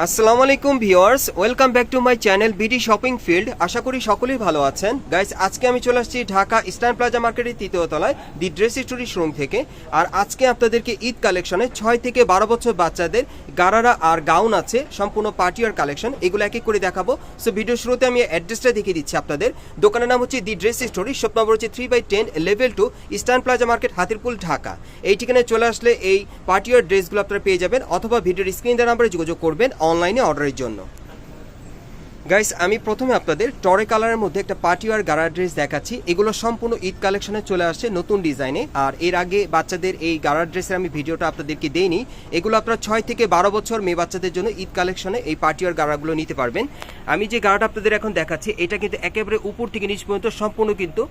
আসসালামু আলাইকুম viewers, welcome back to my channel BD shopping field. আশা করি সকলেই ভালো আছেন। গাইস, আজকে আমি চলে আসছি ঢাকা ইস্টার্ন প্লাজা মার্কেটের তৃতীয় তলায়, দি ড্রেস স্টোরি শোরুম থেকে। আর আজকে আপনাদেরকে ঈদ কালেকশনে ছয় থেকে বারো বছর বাচ্চাদের গারারা আর গাউন আছে, সম্পূর্ণ পার্টিয়ার কালেকশন, এগুলো এক এক করে দেখাবো। সো ভিডিও শুরুতে আমি অ্যাড্রেসটা দেখিয়ে দিচ্ছি আপনাদের। দোকানের নাম হচ্ছে the dress story shop number হচ্ছে three by ten, level two, eastern plaza market, Hatirpool, Dhaka. এই ঠিকানায় চলে আসলে এই পার্টিয়ার ড্রেসগুলো আপনারা পেয়ে যাবেন, অথবা ভিডিওর স্ক্রিন দেওয়ার নাম্বারে যোগাযোগ করবেন। অনলাইনে অর্ডারের জন্য। গাইস আমি প্রথমে আপনাদের টরে কালারের মধ্যে একটা পার্টিওয়ার গারা ড্রেস দেখাচ্ছি। এগুলো সম্পূর্ণ ঈদ কালেকশনে চলে আসছে নতুন ডিজাইনে আর এর আগে বাচ্চাদের এই গারা ড্রেসের আমি ভিডিওটা আপনাদেরকে দেইনি। এগুলো আপনারা ছয় থেকে বারো বছর মেয়ে বাচ্চাদের জন্য ঈদ কালেকশনে এই পার্টিওয়ার গারাগুলো নিতে পারবেন। আমি যে গারাটা আপনাদের এখন দেখাচ্ছি, এটা কিন্তু একেবারে উপর থেকে নিচ পর্যন্ত সম্পূর্ণ কিন্তু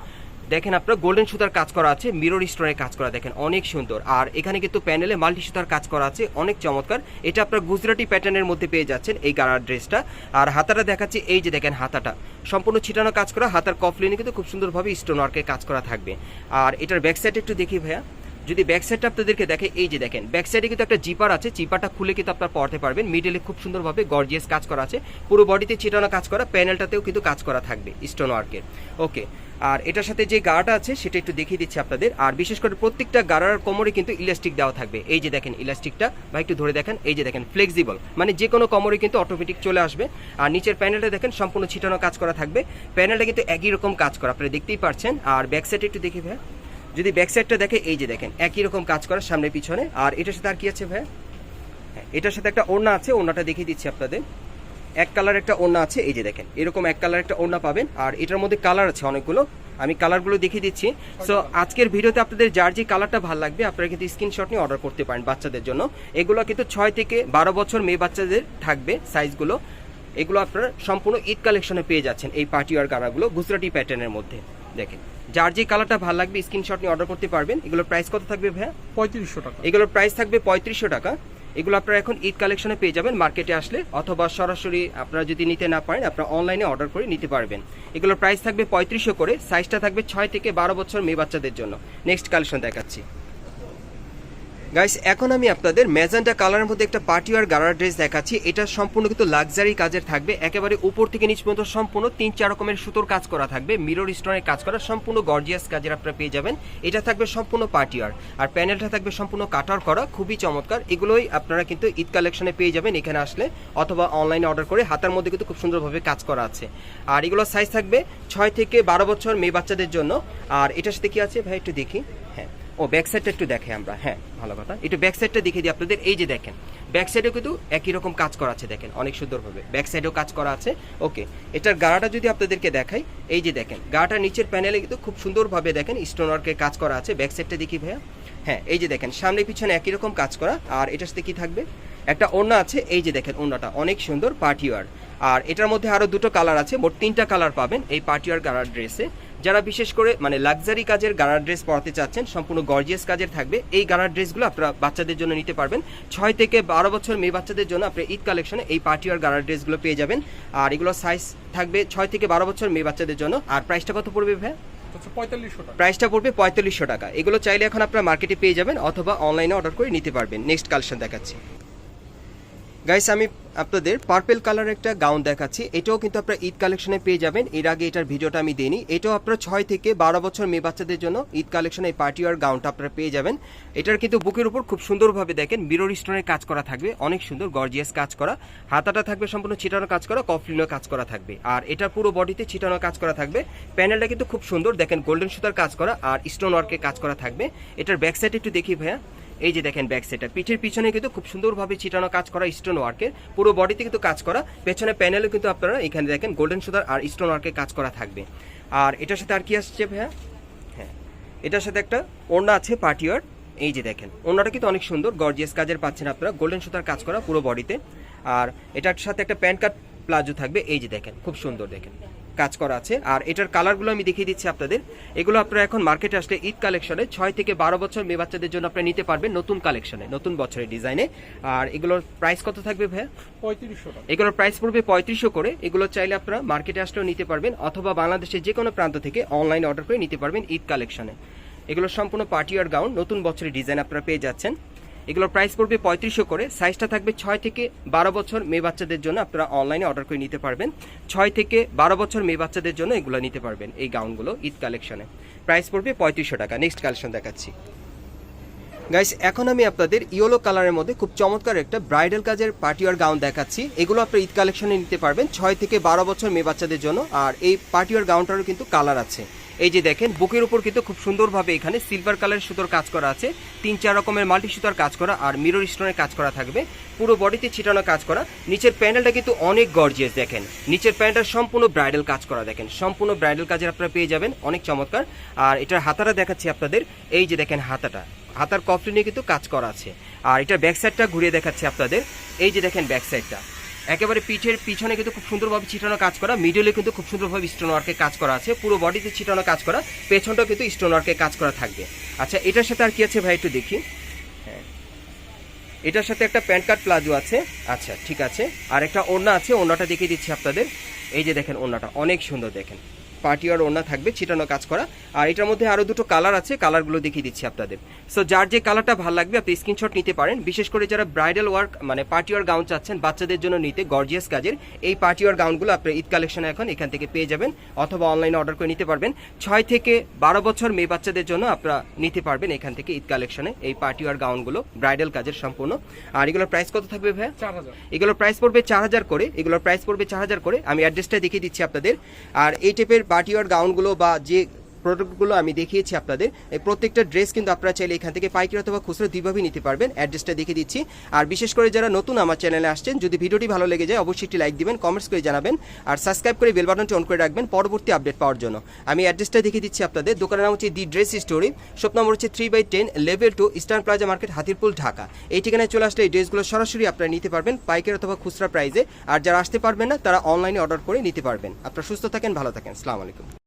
দেখেন আপনার গোল্ডেন সুতার কাজ করা আছে মিরর স্টোনের কাজ করা দেখেন, অনেক সুন্দর। আর এখানে কিন্তু প্যানেলে মাল্টি সুতার কাজ করা আছে, অনেক চমৎকার। এটা আপনার গুজরাটি প্যাটার্নের মধ্যে পেয়ে যাচ্ছেন এই গাড়ার ড্রেসটা আর হাতাটা দেখাচ্ছি, এই যে দেখেন হাতাটা। সম্পূর্ণ ছিটানো কাজ করা, হাতার কফলিনে কিন্তু খুব সুন্দরভাবে স্টোন ওয়ার্কের কাজ করা থাকবে। আর এটার ব্যাক সাইড একটু দেখি ভাইয়া। যদি ব্যাক সাইডটা আপনাদেরকে দেখে, এই যে দেখেন ব্যাক সাইডে কিন্তু একটা জিপার আছে জিপারটা খুলে কিন্তু আপনার পড়তে পারবেন। মিডলে খুব সুন্দরভাবে গর্জিয়াস কাজ করা আছে। পুরো বডিতে ছিটানো কাজ করা প্যানেলটাতেও কিন্তু কাজ করা থাকবে স্টোন ওয়ার্কের ওকে আর এটার সাথে যে গাড়াটা আছে, সেটা একটু দেখিয়ে দিচ্ছি আপনাদের। আর বিশেষ করে প্রত্যেকটা গাড়ার কোমরে কিন্তু ইলাস্টিক দেওয়া থাকবে। এই যে দেখেন ইলাস্টিকটা বা একটু ধরে দেখেন, এই যে দেখেন ফ্লেক্সিবল মানে যে কোনো কোমরে কিন্তু অটোমেটিক চলে আসবে। আর নিচের প্যানেলটা দেখেন, সম্পূর্ণ ছিটানো কাজ করা থাকবে। প্যানেলটা কিন্তু একই রকম কাজ করা, আপনারা দেখতেই পারছেন। আর ব্যাক সাইডে একটু দেখি ভাই। যদি ব্যাক সাইডটা দেখে এই যে দেখেন একই রকম কাজ করা সামনে পিছনে। আর এটার সাথে আর কি আছে ভাই হ্যাঁ, এটার সাথে একটা ওড়না আছে ওড়নাটা দেখিয়ে দিচ্ছি আপনাদের। এক কালার একটা ওড়না আছে এই যে দেখেন এরকম এক কালার একটা ওড়না পাবেন। আর এটার মধ্যে কালার আছে অনেকগুলো আমি কালারগুলো দেখিয়ে দিচ্ছি। সো আজকের ভিডিওতে আপনাদের যার যে কালারটা ভালো লাগবে আপনারা কিন্তু স্ক্রিনশট নিয়ে অর্ডার করতে পারেন বাচ্চাদের জন্য। এগুলো কিন্তু ছয় থেকে বারো বছর মেয়ে বাচ্চাদের থাকবে সাইজগুলো এগুলো আপনারা সম্পূর্ণ ঈদ কালেকশনে পেয়ে যাচ্ছেন এই পার্টি পার্টিওয়ার গাড়াগুলো গুজরাটি প্যাটার্নের মধ্যে। দেখেন। যার যে কালারটা ভালো লাগবে স্ক্রিনশট নিয়ে অর্ডার করতে পারবেন। এগুলোর প্রাইস কত থাকবে ভাইয়া? পঁয়ত্রিশশো টাকা। এগুলোর প্রাইস থাকবে পঁয়ত্রিশশো টাকা। এগুলো আপনারা এখন ঈদ কালেকশনে পেয়ে যাবেন মার্কেটে আসলে অথবা সরাসরি আপনারা যদি নিতে না পারেন আপনারা অনলাইনে অর্ডার করে নিতে পারবেন। এগুলোর প্রাইস থাকবে পঁয়ত্রিশশো করে সাইজটা থাকবে ছয় থেকে বারো বছর মেয়ে বাচ্চাদের জন্য। নেক্সট কালেকশন দেখাচ্ছি। গাইস এখন আমি আপনাদের ম্যাজেন্টা কালারের মধ্যে একটা পার্টিওয়ার গারার ড্রেস দেখাচ্ছি। এটা সম্পূর্ণ কিন্তু লাক্সারি কাজের থাকবে। একেবারে উপর থেকে নিচ পর্যন্ত সম্পূর্ণ তিন, চার রকমের সুতোর কাজ করা থাকবে। মিরর স্টোনের কাজ করা, সম্পূর্ণ গর্জিয়াস কাজের আপনারা পেয়ে যাবেন। এটা থাকবে সম্পূর্ণ পার্টিওয়ার আর প্যানেলটা থাকবে সম্পূর্ণ কাটার করা, খুবই চমৎকার। এগুলোই আপনারা কিন্তু ঈদ কালেকশনে পেয়ে যাবেন এখানে আসলে, অথবা অনলাইনে অর্ডার করে। হাতার মধ্যে কিন্তু খুব সুন্দরভাবে কাজ করা আছে। আর এগুলোর সাইজ থাকবে ছয় থেকে বারো বছর মেয়ে বাচ্চাদের জন্য। আর এটার সাথে কি আছে? ভাই, একটু দেখি। হ্যাঁ। ও ব্যাক সাইডটা একটু দেখে আমরা হ্যাঁ ভালো কথা। একটু ব্যাক সাইডটা দেখিয়ে দিই আপনাদের, এই যে দেখেন ব্যাক সাইডেও কিন্তু একই রকম কাজ করা আছে, দেখেন, অনেক সুন্দরভাবে। ব্যাক সাইডেও কাজ করা আছে ওকে এটার গাড়াটা যদি আপনাদেরকে দেখাই, এই যে দেখেন গাড়াটার নিচের প্যানেলে কিন্তু খুব সুন্দরভাবে দেখেন স্টোন ওয়ার্কের কাজ করা আছে ব্যাক সাইডটা দেখি ভাইয়া। হ্যাঁ এই যে দেখেন, সামনে পিছনে একই রকম কাজ করা, আর এটার সাথে কি থাকবে? একটা ওড়না আছে, এই যে দেখেন, ওড়নাটা, অনেক সুন্দর পার্টিওয়ার আর এটার মধ্যে আরও দুটো কালার আছে মোট তিনটা কালার পাবেন এই পার্টিওয়ার গাড়ার ড্রেসে যারা বিশেষ করে মানে লাক্সারি কাজের গাড়ার ড্রেস পরাতে চাচ্ছেন সম্পূর্ণ গর্জিয়াস কাজের থাকবে এই গাড়ার ড্রেসগুলো আপনারা বাচ্চাদের জন্য নিতে পারবেন। ছয় থেকে বারো বছর মেয়ে বাচ্চাদের জন্য আপনি ঈদ কালেকশনে এই পার্টিওয়ার গাড়ার ড্রেসগুলো পেয়ে যাবেন। আর এগুলো সাইজ থাকবে ছয় থেকে বারো বছর মেয়ে বাচ্চাদের জন্য। আর প্রাইসটা কত পড়বে ভাই টাকা। প্রাইসটা পড়বে পঁয়তাল্লিশশো টাকা। এগুলো চাইলে এখন আপনারা মার্কেটে পেয়ে যাবেন অথবা অনলাইনে অর্ডার করে নিতে পারবেন। নেক্সট কালেকশন দেখাচ্ছি। গাইস আমি আপনাদের পার্পেল কালার একটা গাউন দেখাচ্ছি। এটাও কিন্তু আপনারা ঈদ কালেকশনে পেয়ে যাবেন। এর আগে এটার ভিডিওটা আমি দিইনি। এটাও আপনারা ছয় থেকে বারো বছর মেয়ে বাচ্চাদের জন্য ঈদ কালেকশনে এই পার্টি আর গাউনটা আপনারা পেয়ে যাবেন। এটার কিন্তু বুকের উপর খুব সুন্দরভাবে দেখেন মিরর স্টোনের কাজ করা থাকবে। অনেক সুন্দর গর্জিয়াস কাজ করা। হাতাটা থাকবে সম্পূর্ণ ছিটানো কাজ করা কফলিনো কাজ করা থাকবে। আর এটার পুরো বডিতে ছিটানো কাজ করা থাকবে। প্যানেলটা কিন্তু খুব সুন্দর। দেখেন গোল্ডেন সুতার কাজ করা আর স্টোন ওয়ার্কের কাজ করা থাকবে। এটার ব্যাক সাইড একটু দেখি ভাইয়া। এই যে দেখেন ব্যাক সাইডটা পিঠের পিছনে কিন্তু খুব সুন্দরভাবে ছিটানো কাজ করা স্টোন ওয়ার্কের পুরো বডিতে কিন্তু কাজ করা, পেছনে প্যানেলও কিন্তু আপনারা এখানে দেখেন গোল্ডেন সুতার আর স্টোন ওয়ার্কের কাজ করা থাকবে। আর এটার সাথে আর কি আসছে ভাইয়া? হ্যাঁ এটার সাথে একটা ওড়না আছে পার্টিওয়ার এই যে দেখেন, ওড়নাটা কিন্তু অনেক সুন্দর গর্জিয়াস কাজের পাচ্ছেন আপনারা গোল্ডেন সুতার কাজ করা পুরো বডিতে আর এটার সাথে একটা প্যান্ট কাট প্লাজো থাকবে, এই যে দেখেন, খুব সুন্দর দেখেন। কাজ করা আছে। আর এটার কালারগুলো আমি দেখিয়ে দিচ্ছি আপনাদের। এগুলো আপনারা এখন মার্কেটে আসলে ঈদ কালেকশনে ছয় থেকে বারো বছর মেয়ে বাচ্চাদের জন্য আপনারা নিতে পারবেন নতুন কালেকশনে নতুন বছরের ডিজাইনে। আর এগুলোর প্রাইস কত থাকবে ভাইয়া? পঁয়ত্রিশশো এগুলোর প্রাইস পড়বে পঁয়ত্রিশশো করে। এগুলো চাইলে আপনারা মার্কেটে আসলেও নিতে পারবেন অথবা বাংলাদেশের যে কোনো প্রান্ত থেকে অনলাইন অর্ডার করে নিতে পারবেন ঈদ কালেকশনে। এগুলো সম্পূর্ণ পার্টি আর গাউন নতুন বছরের ডিজাইন আপনারা পেয়ে যাচ্ছেন। এগুলোর প্রাইস পড়বে পঁয়ত্রিশশো করে। সাইজটা থাকবে ছয় থেকে বারো বছর মেয়ে বাচ্চাদের জন্য আপনারা অনলাইনে অর্ডার করে নিতে পারবেন। ছয় থেকে বারো বছর মেয়ে বাচ্চাদের জন্য এগুলো নিতে পারবেন এই গাউনগুলো ঈদ কালেকশনে প্রাইস পড়বে পঁয়ত্রিশশো টাকা। নেক্সট কালেকশন দেখাচ্ছি। গাইস এখন আমি আপনাদের ইয়েলো কালারের মধ্যে খুব চমৎকার একটা ব্রাইডাল কাজের পার্টিওয়ার গাউন দেখাচ্ছি। এগুলো আপনি ঈদ কালেকশনে নিতে পারবেন। ছয় থেকে বারো বছর মেয়ে বাচ্চাদের জন্য। আর এই পার্টিওয়ার গাউনটারও কিন্তু কালার আছে। এই যে দেখেন, বুকের উপর কিন্তু খুব সুন্দরভাবে এখানে সিলভার কালারের সুতোর কাজ করা আছে। তিন, চার রকমের মাল্টি সুতার কাজ করা আর মিরর স্টোনের কাজ করা থাকবে। পুরো বডিতে ছিটানো কাজ করা। নিচের প্যান্ডেলটা কিন্তু অনেক গর্জিয়াস দেখেন। নিচের প্যান্টটা সম্পূর্ণ ব্রাইডাল কাজ করা দেখেন। সম্পূর্ণ ব্রাইডাল কাজের আপনারা পেয়ে যাবেন, অনেক চমৎকার। আর এটার হাতাটা দেখাচ্ছি আপনাদের। এই যে দেখেন হাতাটা। হাতার কফলি নিয়ে কিন্তু কাজ করা আছে। আর এটার ব্যাক সাইডটা ঘুরিয়ে দেখাচ্ছি আপনাদের। এই যে দেখেন ব্যাক সাইডটা একেবারে পিঠের পিছনে কিন্তু খুব সুন্দরভাবে ছিটানো কাজ করা মিডলে কিন্তু খুব সুন্দরভাবে স্টোন ওয়ার্কে কাজ করা আছে, পুরো বডিতে ছিটানো কাজ করা, পেছনটাও কিন্তু স্টোন ওয়ার্কে কাজ করা থাকবে। আচ্ছা এটার সাথে আর কি আছে ভাই একটু দেখি? হ্যাঁ এটার সাথে একটা প্যান্ট কাট প্লাজো আছে। আচ্ছা ঠিক আছে। আর একটা ওড়না আছে, ওড়নাটা দেখিয়ে দিচ্ছি আপনাদের। এই যে দেখেন ওড়নাটা, অনেক সুন্দর দেখেন। পার্টিওয়ার ওড়না থাকবে ছিটানো কাজ করা। আর এটার মধ্যে আরও দুটো কালার আছে কালারগুলো দেখিয়ে দিচ্ছি আপনাদের। সো যার যে কালারটা ভালো লাগবে আপনি স্ক্রিনশট নিতে পারেন। বিশেষ করে যারা ব্রাইডাল ওয়ার্ক মানে পার্টিওয়ার গাউন চাচ্ছেন বাচ্চাদের জন্য নিতে গর্জিয়াস কাজের এই পার্টিওয়ার গাউনগুলো আপনি ঈদ কালেকশনে এখন এখান থেকে পেয়ে যাবেন অথবা অনলাইনে অর্ডার করে নিতে পারবেন। ছয় থেকে বারো বছর মেয়ে বাচ্চাদের জন্য আপনারা নিতে পারবেন এখান থেকে ঈদ কালেকশনে এই পার্টিওয়ার গাউনগুলো ব্রাইডাল কাজের সম্পূর্ণ। আর এগুলোর প্রাইস কত থাকবে ভাইয়া? চার হাজার। এগুলোর প্রাইস পড়বে চার হাজার করে এগুলোর প্রাইস পড়বে চার হাজার করে। আমি অ্যাড্রেসটা দেখিয়ে দিচ্ছি আপনাদের। আর এই টাইপের পার্টিওয়ার গাউনগুলো বা যে প্রোডাক্টগুলো আমি দেখিয়েছি আপনাদের। এই প্রত্যেকটা ড্রেস কিন্তু আপনারা চাইলে এখান থেকে পাইকারি অথবা খুচরো দুইভাবেই নিতে পারবেন। অ্যাড্রেসটা দেখিয়ে দিচ্ছি। আর বিশেষ করে যারা নতুন আমার চ্যানেলে আসছেন, যদি ভিডিওটি ভালো লেগে যায়, অবশ্যই একটি লাইক দিবেন কমেন্টস করে জানাবেন। আর সাবস্ক্রাইব করে বেল বাটনটি অন করে রাখবেন পরবর্তী আপডেট পাওয়ার জন্য। আমি অ্যাড্রেসটা দেখিয়ে দিচ্ছি আপনাদের। দোকানের নাম হচ্ছে the dress story shop number হচ্ছে three by ten level two eastern plaza market Hatirpool, Dhaka. এই ঠিকানায় চলে আসলে এই ড্রেসগুলো সরাসরি আপনারা নিতে পারবেন পাইকারি অথবা খুচরা প্রাইজে আর যারা আসতে পারবেন না, তারা অনলাইনে অর্ডার করে নিতে পারবেন। আপনারা সুস্থ থাকেন, ভালো থাকেন। আসসালামু আলাইকুম।